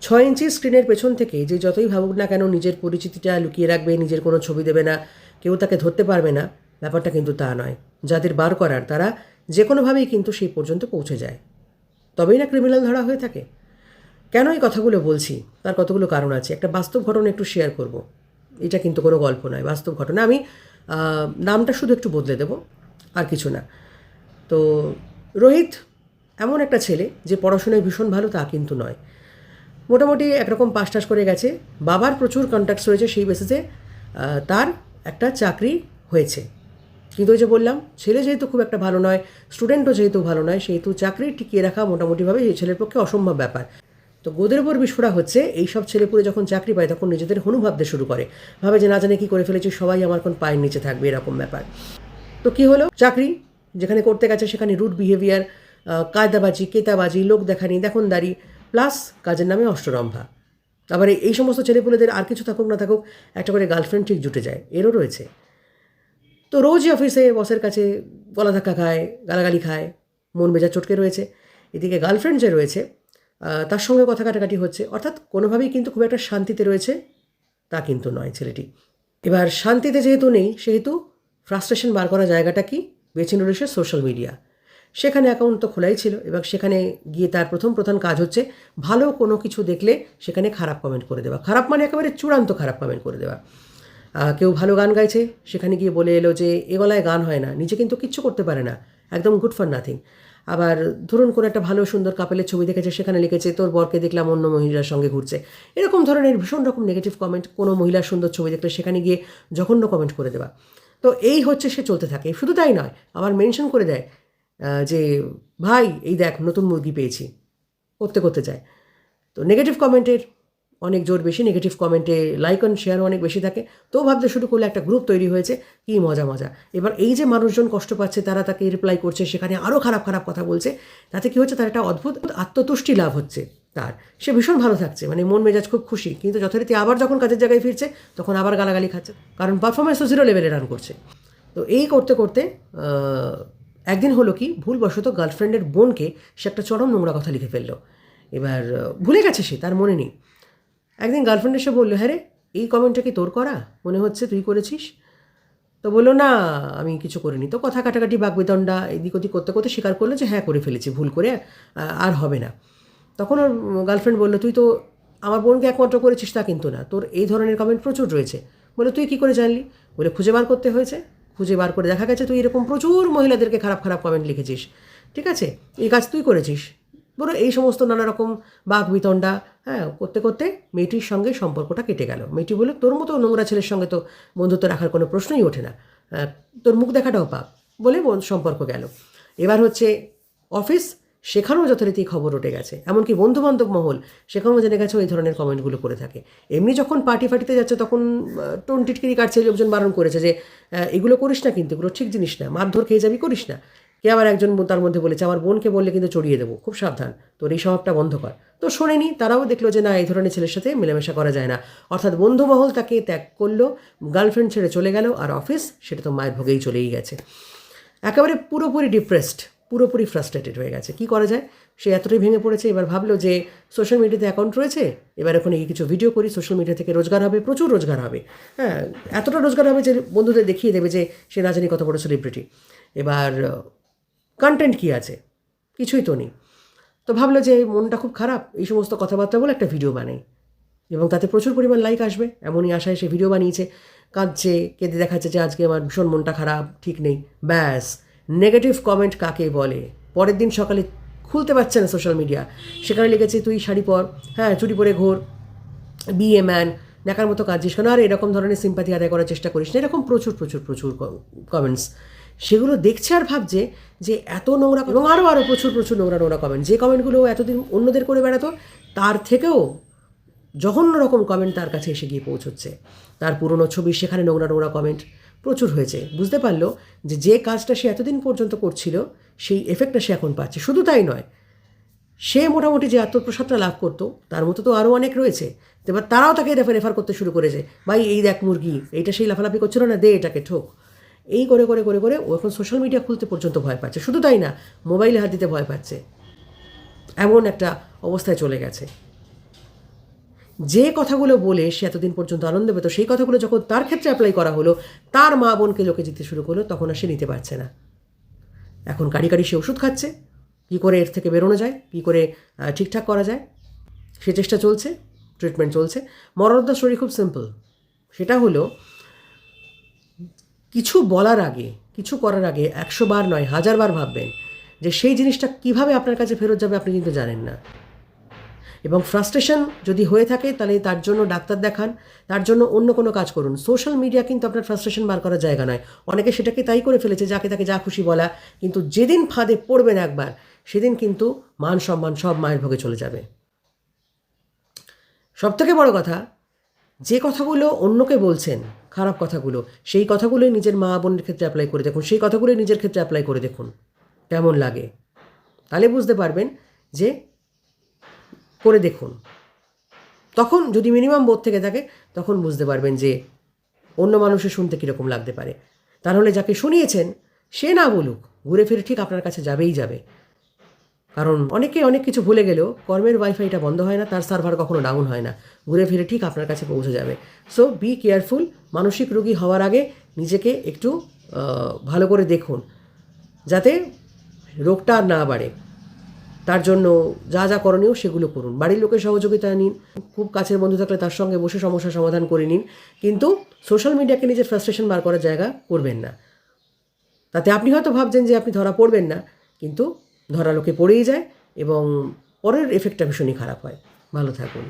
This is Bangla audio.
ছয় ইঞ্চি স্ক্রিনের পেছন থেকে যে যতই ভাবুক না কেন নিজের পরিচিতিটা লুকিয়ে রাখবে, নিজের কোনো ছবি দেবে না, কেউ তাকে ধরতে পারবে না, ব্যাপারটা কিন্তু তা নয়। যাদের বার করার, তারা যে কোনোভাবেই কিন্তু সেই পর্যন্ত পৌঁছে যায়। তবেই না ক্রিমিনাল ধরা হয়ে থাকে? কেন এই কথাগুলো বলছি? তার কতগুলো কারণ আছে? একটা বাস্তব ঘটনা একটু শেয়ার করব। এটা কিন্তু কোনো গল্প নয়, বাস্তব ঘটনা। আমি নামটা শুধু একটু বদলে দেব, আর কিছু না। তো, রোহিত এমন একটা ছেলে যে পড়াশোনায় ভীষণ ভালো তা কিন্তু নয়। মোটামুটি একরকম পাস টাস করে গেছে। বাবার প্রচুর কন্ট্যাক্টস রয়েছে সেই বেসিসে তার একটা চাকরি হয়েছে। কিন্তু ওই যে বললাম, ছেলে যেহেতু খুব একটা ভালো নয় স্টুডেন্টও যেহেতু ভালো নয়, সেহেতু চাকরি টিকিয়ে রাখা মোটামুটিভাবে এই ছেলের পক্ষে অসম্ভব ব্যাপার। তো গোদের ওপর বিস্ফোরা হচ্ছে এই সব ছেলেপুলে যখন চাকরি পায় তখন নিজেদের হনু ভাবতে শুরু করে। ভাবে যে না জানে কি করে ফেলেছি, সবাই আমার কোন পায়ের নিচে থাকবে, এরকম ব্যাপার। তো কি হলো? চাকরি, যেখানে করতে গেছে সেখানে রুট বিহেভিয়ার কায়দাবাজি, কেতাবাজি, লোক দেখানি, দেখনদারি প্লাস কাজের নামে অষ্টরম্ভা। আবার এই- সমস্ত ছেলেপুলেদের আর কিছু থাকুক না থাকুক, একটা করে গার্লফ্রেন্ড ঠিক জুটে যায়, এরও রয়েছে। তো রোজই অফিসে বসের কাছে গলা ধাক্কা খায়, গালাগালি খায়, মন মেজাজ চটকে রয়েছে। এদিকে গার্লফ্রেন্ড যে রয়েছে তার সঙ্গে কথা কাটাকাটি হচ্ছে, অর্থাৎ কোনোভাবেই কিন্তু খুব একটা শান্তিতে রয়েছে, তা কিন্তু নয় ছেলেটি। এবার শান্তিতে যেহেতু নেই, সেহেতু ফ্রাস্ট্রেশন বার করা জায়গাটা কি? বেছে নিল সোশ্যাল মিডিয়া সেখানে অ্যাকাউন্ট তো খোলাই ছিল এবং সেখানে গিয়ে তার প্রথম প্রধান কাজ হচ্ছে ভালো কোনো কিছু দেখলে সেখানে খারাপ কমেন্ট করে দেওয়া। খারাপ মানে একেবারে চূড়ান্ত খারাপ কমেন্ট করে দেওয়া। কেউ ভালো গান গাইছে, সেখানে গিয়ে বলে এলো যে এ গলায় গান হয় না, নিজে কিন্তু কিচ্ছু করতে পারে না, একদম গুড ফর নাথিং আবার ধরুন কোনো একটা ভালো সুন্দর কাপেলের ছবি দেখেছে, সেখানে লিখেছে, তোর বরকে দেখলাম অন্য মহিলার সঙ্গে ঘুরছে। এরকম ধরনের ভীষণ রকম নেগেটিভ কমেন্ট কোনো মহিলার সুন্দর ছবি দেখলে সেখানে গিয়ে জঘন্য কমেন্ট করে দেওয়া। তো এই হচ্ছে সে চলতে থাকে। শুধু তাই নয়, আবার মেনশন করে দেয় যে, ভাই, এই দেখ, নতুন মুরগি পেয়েছি। করতে করতে যায়। তো নেগেটিভ কমেন্টের অনেক জোর বেশি নেগেটিভ কমেন্টে লাইক অ্যান্ড শেয়ারও অনেক বেশি থাকে। তো ভাবতে শুরু করলে একটা গ্রুপ তৈরি হয়েছে, কি মজা মজা। এবার এই যে মানুষজন কষ্ট পাচ্ছে, তারা তাকে রিপ্লাই করছে, সেখানে আরও খারাপ খারাপ কথা বলছে, তাতে কী হচ্ছে, তার একটা অদ্ভুত আত্মতুষ্টি লাভ হচ্ছে তার। সে ভীষণ ভালো থাকছে মানে মন, মেজাজ খুব খুশি। কিন্তু যথারীতি আবার যখন কাজের জায়গায় ফিরছে, তখন আবার গালাগালি খাচ্ছে। কারণ পারফরমেন্সও জিরো লেভেলে রান করছে। তো এই করতে করতে একদিন হলো কি, ভুলবশত গার্লফ্রেন্ডের বোনকে সে একটা চরম নোংরা কথা লিখে ফেলল। এবার ভুলে গেছে সে, তার মনে নেই। একদিন গার্লফ্রেন্ড এসে বলল হ্যাঁ রে, এই কমেন্টটা কি তোর করা? মনে হচ্ছে তুই করেছিস? তো বলল, না, আমি কিছু করিনি। তো কথা কাটাকাটি, বাগবিতণ্ডা, এদিক ওদিক করতে করতে স্বীকার করল যে হ্যাঁ করে ফেলেছি, ভুল করে আর হবে না। তখন ওর গার্লফ্রেন্ড বলল, তুই তো আমার বোনকে একমাত্র করেছিস তা কিন্তু না, তোর এই ধরনের কমেন্ট প্রচুর রয়েছে। বলে তুই কী করে জানলি? বলে, খুঁজে বার করতে হয়েছে। খুঁজে বার করে। দেখা গেছে তুই এরকম প্রচুর মহিলাদেরকে খারাপ খারাপ কমেন্ট লিখেছিস। ঠিক আছে? এই কাজ তুই করেছিস। বলো এই সমস্ত নানা রকম বাঘ বিতণ্ডা হ্যাঁ করতে করতে মেয়েটির সঙ্গে সম্পর্কটা কেটে গেল। মেয়েটি বলে তোর মতো নোংরা ছেলের সঙ্গে তো বন্ধুত্ব রাখার কোনো প্রশ্নই ওঠে না। তোর মুখ দেখাটাও পাপ বলে সম্পর্ক গেল। এবার হচ্ছে অফিস সেখানেও যথারীতি খবর উঠে গেছে। এমনকি বন্ধু বান্ধব মহল সেখানেও জেনে গেছে এই ধরনের কমেন্টগুলো করে থাকে। এমনি যখন পার্টি ফাটিতে যাচ্ছে তখন টোন টিটকিরি কাটছে, লোকজন বারণ করেছে যে এগুলো করিস না কিন্তু, এগুলো ঠিক জিনিস না। মারধর খেয়ে যাবি করিস না। কে আবার একজন তার মধ্যে বলেছে, আমার বোনকে বললে কিন্তু চড়িয়ে দেবো, খুব সাবধান। তোর এই স্বভাবটা বন্ধ কর। তো শোনেনি, তারাও দেখল যে, না, এই ধরনের ছেলের সাথে মেলামেশা করা যায় না। অর্থাৎ বন্ধু মহল তাকে ত্যাগ করল, গার্লফ্রেন্ড ছেড়ে চলে গেল, আর অফিস সেটা তো মায়ের ভোগেই চলেই গেছে। একেবারে পুরোপুরি ডিপ্রেসড পুরোপুরি ফ্রাস্ট্রেটেড হয়ে গেছে। কি করা যায়? সে এতটাই ভেঙে পড়েছে, এবার ভাবলো যে সোশ্যাল মিডিয়াতে অ্যাকাউন্ট রয়েছে, এবার এই কিছু ভিডিও করি সোশ্যাল মিডিয়া থেকে রোজগার হবে, প্রচুর রোজগার হবে। হ্যাঁ এতটা রোজগার হবে যে বন্ধুদের দেখিয়ে দেবে যে সে না জানি কত বড় সেলিব্রিটি এবার কন্টেন্ট কী আছে? কিছুই তো নেই। তো ভাবলো যে মনটা খুব খারাপ, এই সমস্ত কথাবার্তা বলে একটা ভিডিও বানাই। এবং তাতে প্রচুর পরিমাণ লাইক আসবে, এমনই আশায় সে ভিডিও বানিয়েছে। কাঁদছে, কেঁদে দেখাচ্ছে যে আজকে আমার ভীষণ মনটা খারাপ, ঠিক নেই, ব্যাস। নেগেটিভ কমেন্ট কাকে বলে? পরের দিন সকালে খুলতে পারছে না সোশ্যাল মিডিয়া সেখানে লিখেছে, তুই শাড়ি পর হ্যাঁ চুরি পরে ঘোর বি এ ম্যান দেখার মতো কাজ কেন? আর এরকম ধরনের সিম্পাথি আদায় করার চেষ্টা করিস না। এরকম প্রচুর প্রচুর প্রচুর কমেন্টস সেগুলো দেখছে আর ভাবছে যে এত নোংরা এবং আরও আরও প্রচুর প্রচুর নোংরা নোংরা কমেন্ট যে কমেন্টগুলো এতদিন অন্যদের করে বেড়াতো, তার থেকেও জঘন্য রকম কমেন্ট তার কাছে এসে গিয়ে পৌঁছচ্ছে। তার পুরনো ছবি, সেখানে নোংরা নোংরা কমেন্ট প্রচুর হয়েছে। বুঝতে পারল যে যে কাজটা সে এতদিন পর্যন্ত করছিল, সেই এফেক্টটা সে এখন পাচ্ছে। শুধু তাই নয়, সে মোটামুটি যে আত্মপ্রসাদটা লাভ করতো, তার মতো তো আরও অনেক রয়েছে। এবার তারাও তাকে রেফার রেফার করতে শুরু করেছে। ভাই, এই দেখ মুরগি, এইটা সেই লাফালাফি করছিল না, দে এটাকে, ঠোক। এই করে করে করে করে ও এখন সোশ্যাল মিডিয়া খুলতে পর্যন্ত ভয় পাচ্ছে। শুধু তাই না মোবাইলে হাত দিতে ভয় পাচ্ছে। এমন একটা অবস্থায় চলে গেছে। যে কথাগুলো বলে সে এতদিন পর্যন্ত আনন্দ পেত সেই কথাগুলো যখন তার ক্ষেত্রে অ্যাপ্লাই করা হলো, তার মা বোনকে লোকে জিতে শুরু করল, তখন আর সে নিতে পারছে না। এখন কাড়ি কাড়ি সে ওষুধ খাচ্ছে, কী করে এর থেকে বেরোনো যায়, কী করে ঠিকঠাক করা যায়, সে চেষ্টা চলছে ট্রিটমেন্ট চলছে। মরণোদ্ধার স্টোরি খুব সিম্পল সেটা হলো, কিছু বলার আগে, কিছু করার আগে একশো বার নয়, হাজার বার ভাববেন যে সেই জিনিসটা কীভাবে আপনার কাছে ফেরত যাবে আপনি কিন্তু জানেন না। এবং ফ্রাস্ট্রেশন যদি হয়ে থাকে, তাহলে তার জন্য ডাক্তার দেখান, তার জন্য অন্য কোনো কাজ করুন। সোশ্যাল মিডিয়া কিন্তু আপনার ফ্রাস্ট্রেশন বার করার জায়গা নয়। অনেকে সেটাকে তাই করে ফেলেছে, যাকে তাকে যা খুশি বলা, কিন্তু যেদিন ফাঁদে পড়বেন একবার, সেদিন কিন্তু মান সম্মান সব মায়ের ভোগে চলে যাবে। সবথেকে বড় কথা, যে কথাগুলো অন্যকে বলছেন, খারাপ কথাগুলো, সেই কথাগুলোই নিজের মা বোনের ক্ষেত্রে অ্যাপ্লাই করে দেখুন, সেই কথাগুলোই নিজের ক্ষেত্রে অ্যাপ্লাই করে দেখুন, কেমন লাগে? তাহলে বুঝতে পারবেন যে করে দেখুন। তখন যদি মিনিমাম বোধ থেকে থাকে, তখন বুঝতে পারবেন যে অন্য মানুষের শুনতে কীরকম লাগতে পারে। তাহলে যাকে শুনিয়েছেন, সে না বলুক, ঘুরে ফিরে ঠিক আপনার কাছে যাবেই যাবে। কারণ অনেকে অনেক কিছু ভুলে গেলেও কর্মের ওয়াইফাইটা বন্ধ হয় না, তার সার্ভার কখনো ডাউন হয় না। ঘুরে ফিরে ঠিক আপনার কাছে পৌঁছে যাবে। সো বি কেয়ারফুল মানসিক রোগী হওয়ার আগে নিজেকে একটু ভালো করে দেখুন। যাতে রোগটা আর না বাড়ে। তার জন্য যা যা করণীয় সেগুলো করুন। বাড়ির লোকের সহযোগিতা নিন, খুব কাছের বন্ধু থাকলে তার সঙ্গে বসে সমস্যা সমাধান করে নিন, কিন্তু সোশ্যাল মিডিয়াকে নিজের ফ্রাস্ট্রেশন বার করার জায়গা করবেন না। তাতে আপনি হয়তো ভাবছেন যে আপনি ধরা পড়বেন না, কিন্তু ধরা লোকে পড়েই যায় এবং পরের এফেক্টটা ভীষণই খারাপ হয়। ভালো থাকুন।